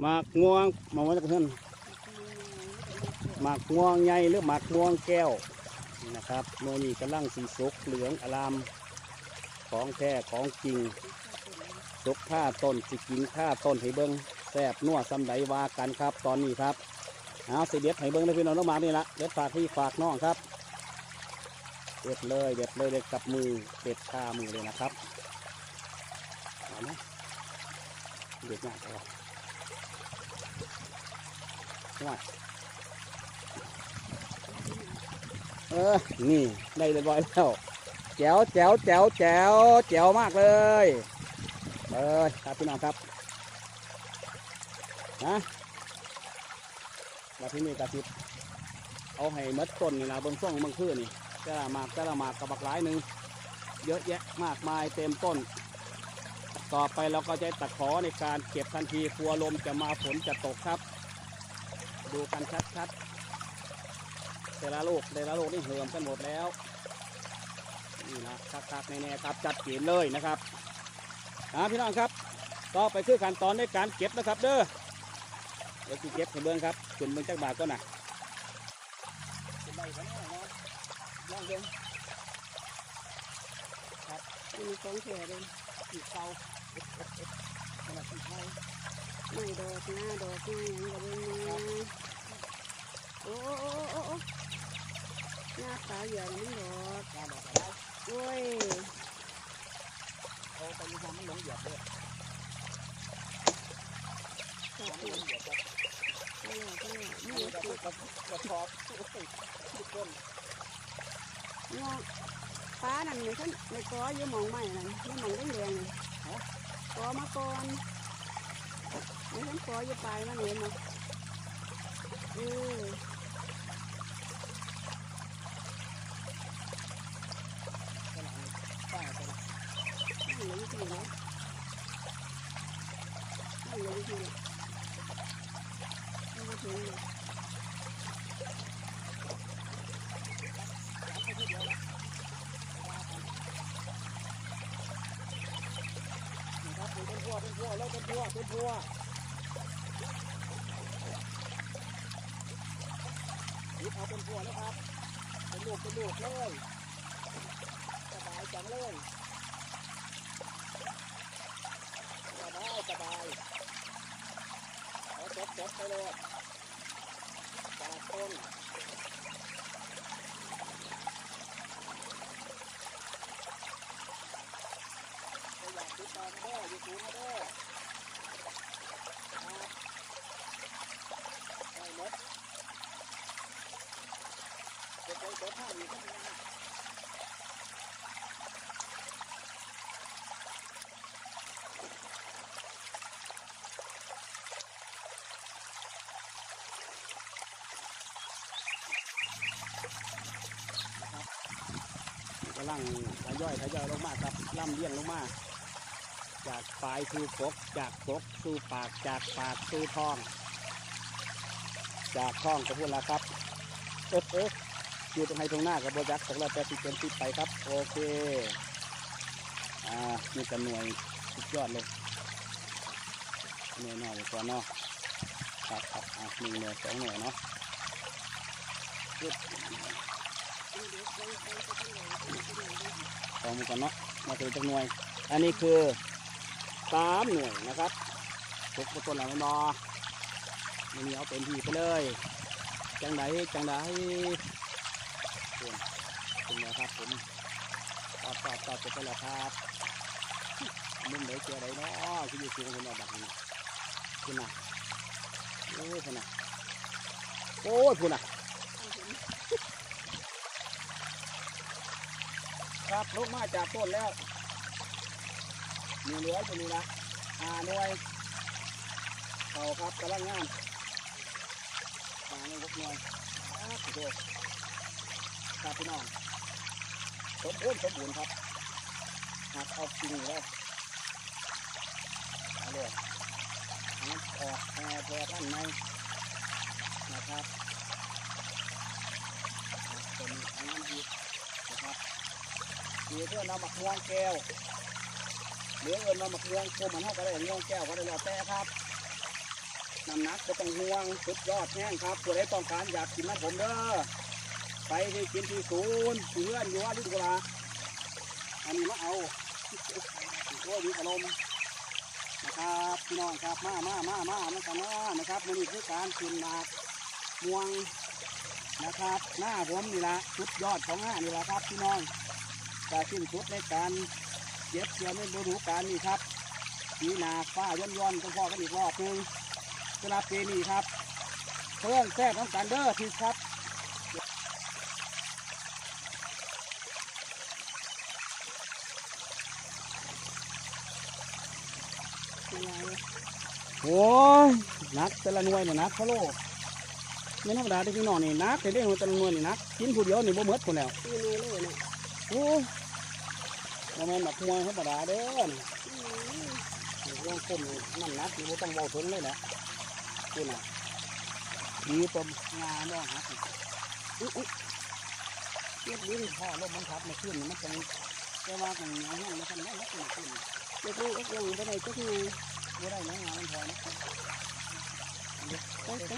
หมากม่วงมองว่าจะเพื่อนหมากม่วงใหญ่หรือหมากม่วงแก้วนะครับโมนี่กำลังสีสุกเหลืองอลามของแท้ของจริงสุกท่าต้นสิกินท่าต้นให้เบิ้งแซ่บนัวซำใดวากันครับ ตอนนี้ครับเอาสิเด็ดให้เบิ้งเลยพี่น้องน้องมากนี่ละเด็ดฝากพี่ฝากน้องครับเด็ดเลยเด็ดเลยเด็ดกับมือเด็ดคามือเลยนะครับเอาไหมเด็ดง่ายจังวะง่ายเออ นี่ ได้เรียบร้อยแล้วแจ๋วแจ๋วแจ๋วแจ๋วแจ๋วมากเลยเออครับพี่น้องครับนะมาที่นี่กระติบเอาให้มัดต้นนี่นะบิ้งช่วงบิ้งพืชนี่แต่ละมากแต่ละมากกับบักหลายหนึ่งเยอะแยะมากมายเต็มต้น ต่อไปเราก็จะตะขอในการเก็บทันทีกลัวลมจะมาฝนจะตกครับ ดูกันชัดๆ แต่ละลูกแต่ละลูกนี่เหิมกันหมดแล้ว นี่นะคักๆแน่ครับจัดเกมเลยนะครับนะพี่น้องครับต่อไปคือขั้นตอนในการเก็บนะครับ เด้อเดี๋ยวจะเก็บให้เบิ้งครับขึ้นเบิ้งจักบาทก็หน่ะขึ้นได้ก็แน่นอนลองเดินมีของแข็เลยขีดเตาขนาดขีดไม้ ไม่ดอกหน้าดอกหน้าอย่างกับเป็นมาโอ้โอ้โอ้โอ้โอ้หน้าขาวเหยื่อมันดอกงาดอกอะไรโอ้ยเอาไปยังไม่หลงเหยียบเลยไม่หลงเหยียบเลยขาวเหยื่อขาวเหยื่อนี่นี่กระคือตุกกระทอบทุกคนงอฟ้านั่นไม่ท่านไม่ก้ออยู่มองใหม่นั่นอยู่มองแดงแดงก้อมาก่อน ไม่ท่านก้ออยู่ปลายมันเห็นมเออขนาดนี้ป้าจะนี่เหลืออยู่ที่ไหนนี่เหลืออยู่ที่ไหนนี่มาถึงเลยนะครับเป็นพัวเป็นพัวแล้วเป็นพัวเป็นพัว หยิบเอาเป็นพัวนะครับ เป็นลูกเป็นลูกเลยสบายจังเลยสบายสบายเอาจบจบไปเลยจากต้นก็อยากติดตามมาเด้อยูทูบมาเด้อครับได้หมดเดี๋ยวเดี๋ยวเดี๋ยวถ้ามี กำลังทยอยทยอยลงมาครับล่ำเลี้ยงลงมา จากปลายสู่กกจากกกสู่ปากจากปากสู่ท้อง จากท้องก็พูดแล้วครับเอ๊ะ อ๊ะอยู่ตรงไหนตรงหน้ากับโบจักตกแล้วแต่ติดเป็นติดไปครับ โอเค อ่านี่จะหน่วยสุดยอดเลยหน่วยหน่อยก่อนเนาะครับครับอะหนึ่งหน่วยสองหน่วยเนาะสองมือก่อนเนาะมาถึงจังหน่วย อันนี้คือสามหน่วยนะครับตกต้นหลังนอมันมีเอาเต็มที่ไปเลย จังไดจังได เป็นเป็นไงครับผมตอบตอบตอบจะไปแล้วครับมุมไหนเจอไหนเนาะคืออยู่สูงคนละแบบนี้คุณน่ะโอ้ยคุณน่ะโอ้ยคุณน่ะครับลุกมาจากต้นแล้วมีเหลืออยู่นี่ละหาหน่วยเขาครับกำลังงานหาหน่วยหกหน่วยครับสุดยอด ครับพี่น้องสมบูรณ์สมบูรณ์ครับหักเอาจริงแล้วเอาเลยเอามันออกแพร่แพร่ท่านในนะครับอะตัวนี้เอางั้นอีกนะครับมีเพื่อนเอาหมักม่วงแก้วเหลือเงินมาหมักเมืองโคมันเท่ากันได้ม่วงแก้วก็ได้แล้วแต่ครับน้ำหนักก็ต้องห่วงสุดยอดแห้งครับผู้ใดต้องการอยากกินนะผมเด้อ ไปที่กินที่ศูนย์เพื่อนอยู่ว่าที่กุลาอันนี้มาเอาโอ้ยมีขนมนะครับพี่น้องครับมามามามามากันมานะครับมันนี่คือการกินหมากม่วงนะครับ หน้าผมนี่ละสุดยอดของหน้านี่ละครับพี่น้องการสิ้นสุดในการเย็บเกี่ยวในฤดูกาลนี่ครับปีหนาฟ้าย้อนย้อนๆต้องพอกันอีกรอบหนึงสำหรับปีนี้ครับเพื่อนแซ่บน้ำกันเด้อพี่ครับ อะไร โอ้ยนักแต่ละหน่วยเนี่ยนักพะโลไม่ธรรมดาที่พี่น้องนี่นักแต่ได้หัวแต่ละหน่วยนี่นักกินผู้เดียวนี่บ่หมดคนแล้วที่น้อยเลยเนี่ยโอ้ยบ่แม่นแบบหน่วยธรรมดาเด้อนี่อืมเรื่องคมนี่มันนักนี่บ่ต้องเบาถึงเลยนะคุณน่ะดีต้มงาเนาะฮะอุ๊ยอุ๊ยเทียบดินพ่อลมมันพัดมาขึ้นนี่มันจังแต่ว่ามันเหนียวแห้งมันทำได้นักขึ้นขึ้น เด็กน้อยก็ยังบ่ได้จักไงบ่ได้เนื้องามันพอนะไปไป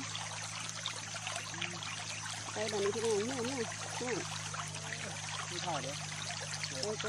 ไปบัดนี้พี่น้องเมื่อเมื่อเมื่อที่ข้าวเด้อไปไป